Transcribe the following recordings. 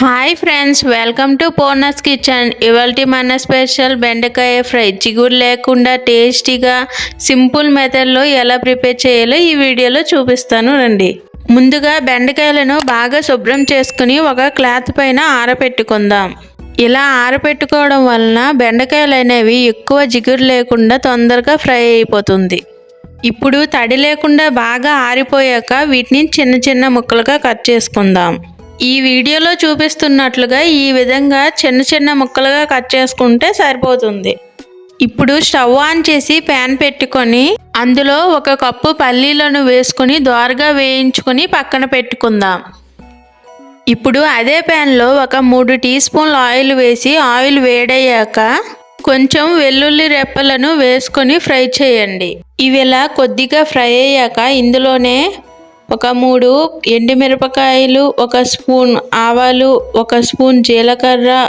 Hi friends welcome to Ponas kitchen. ఇవాళ మన special బెండకాయ ఫ్రై. చిగురు లేకుండా టేస్టీగా సింపుల్ మెథడ్లో ఎలా ప్రిపేర్ చేయాలో ఈ వీడియోలో చూపిస్తాను రండి. ముందుగా బెండకాయలను బాగా శుభ్రం చేసుకుని ఒక క్లాత్ పైన ఆరబెట్టుకుందాం ఇలా ఆరబెట్టుకోవడం వలన బెండకాయలు అనేవి ఎక్కువ జిగురు లేకుండా తొందరగా ఫ్రై అయిపోతుంది. ఇప్పుడు తడి లేకుండా బాగా ఆరిపోయాక వీటిని చిన్న చిన్న ముక్కలుగా కట్ చేసుకుందాం. ఈ వీడియోలో చూపిస్తున్నట్లుగా ఈ విధంగా చిన్న చిన్న ముక్కలుగా కట్ చేసుకుంటే సరిపోతుంది. ఇప్పుడు స్టవ్ ఆన్ చేసి ప్యాన్ పెట్టుకొని అందులో ఒక కప్పు పల్లీలను వేసుకొని దోరగా వేయించుకొని పక్కన పెట్టుకుందాం. ఇప్పుడు అదే ప్యాన్లో ఒక మూడు టీ స్పూన్ల ఆయిల్ వేసి ఆయిల్ వేడయ్యాక కొంచెం వెల్లుల్లి రెప్పలను వేసుకొని ఫ్రై చేయండి. ఇవి ఇలా కొద్దిగా ఫ్రై అయ్యాక ఇందులోనే ఒక మూడు ఎండుమిరపకాయలు ఒక స్పూన్ ఆవాలు ఒక స్పూన్ జీలకర్ర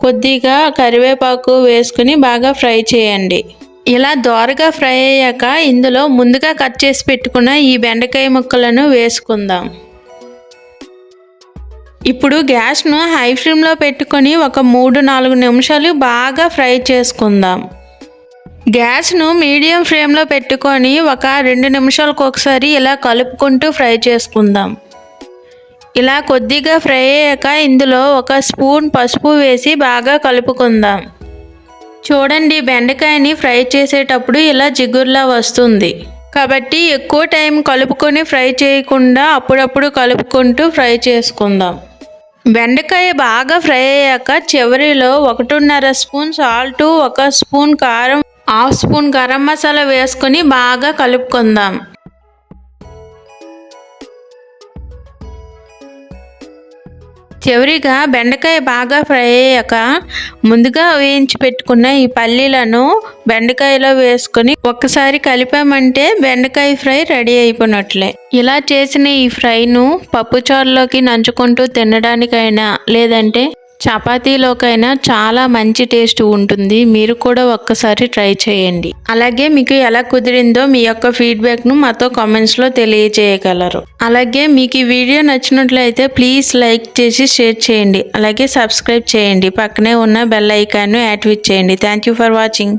కొద్దిగా కరివేపాకు వేసుకుని బాగా ఫ్రై చేయండి. ఇలా దోరగా ఫ్రై అయ్యాక ఇందులో ముందుగా కట్ చేసి పెట్టుకున్న ఈ బెండకాయ ముక్కలను వేసుకుందాం. ఇప్పుడు గ్యాస్ను హై ఫ్లేమ్లో పెట్టుకొని ఒక మూడు నాలుగు నిమిషాలు బాగా ఫ్రై చేసుకుందాం. గ్యాస్ను మీడియం ఫ్లేమ్లో పెట్టుకొని ఒక రెండు నిమిషాలకు ఒకసారి ఇలా కలుపుకుంటూ ఫ్రై చేసుకుందాం. ఇలా కొద్దిగా ఫ్రై అయ్యాక ఇందులో ఒక స్పూన్ పసుపు వేసి బాగా కలుపుకుందాం. చూడండి బెండకాయని ఫ్రై చేసేటప్పుడు ఇలా జిగుర్లా వస్తుంది. కాబట్టి ఎక్కువ టైం కలుపుకొని ఫ్రై చేయకుండా అప్పుడప్పుడు కలుపుకుంటూ ఫ్రై చేసుకుందాం. బెండకాయ బాగా ఫ్రై అయ్యాక చివరిలో ఒకటిన్నర స్పూన్ సాల్ట్ ఒక స్పూన్ కారం హాఫ్ స్పూన్ గరం మసాలా వేసుకొని బాగా కలుపుకుందాం. చివరిగా బెండకాయ బాగా ఫ్రై అయ్యాక ముందుగా వేయించి పెట్టుకున్న ఈ పల్లీలను బెండకాయలో వేసుకొని ఒక్కసారి కలిపామంటే బెండకాయ ఫ్రై రెడీ అయిపోయినట్లే. ఇలా చేసిన ఈ ఫ్రైను పప్పుచారులోకి నంచుకుంటూ తినడానికైనా లేదంటే చపాతీలోకైనా చాలా మంచి టేస్ట్ ఉంటుంది. మీరు కూడా ఒక్కసారి ట్రై చేయండి. అలాగే మీకు ఎలా కుదిరిందో మీ యొక్క ఫీడ్బ్యాక్ను మాతో కామెంట్స్లో తెలియజేయగలరు. అలాగే మీకు ఈ వీడియో నచ్చినట్లయితే ప్లీజ్ లైక్ చేసి షేర్ చేయండి. అలాగే సబ్స్క్రైబ్ చేయండి. పక్కనే ఉన్న బెల్ ఐకాన్ను యాక్టివేట్ చేయండి. Thank you for watching.